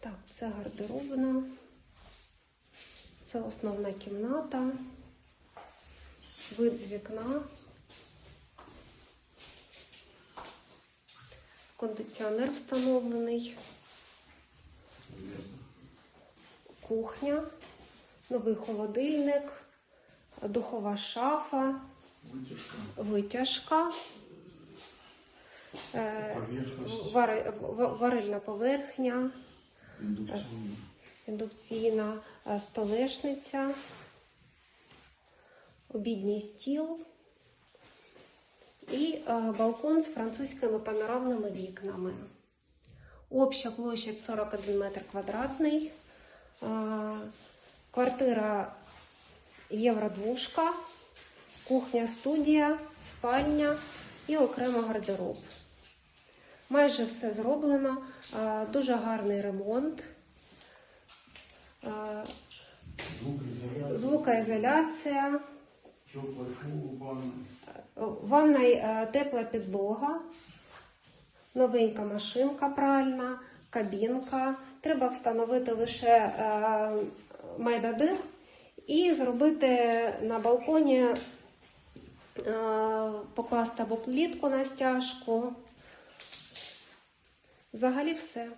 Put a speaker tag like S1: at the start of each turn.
S1: Так, це гардеробна. Це основна кімната. Вид з вікна. Кондиціонер встановлений. Кухня, новий холодильник, духова шафа,
S2: Вытяжка,
S1: витяжка, е, варильна поверхня,
S2: индукционная.
S1: індукційна е, столешниця, обідній стіл і е, балкон з французькими панорамними вікнами. Обща площадь 41 метр квадратний. Е, Квартира євродвушка, кухня, студія, спальня і окремо гардероб. Майже все зроблено, дуже гарний ремонт. Звукоізоляція,
S2: ванна.
S1: ванна е, тепла підлога, новенька машинка пральна, кабінка. Треба встановити лише е, майдадир і зробити на балконі, е, покласти або плітку на стяжку. Взагалі все.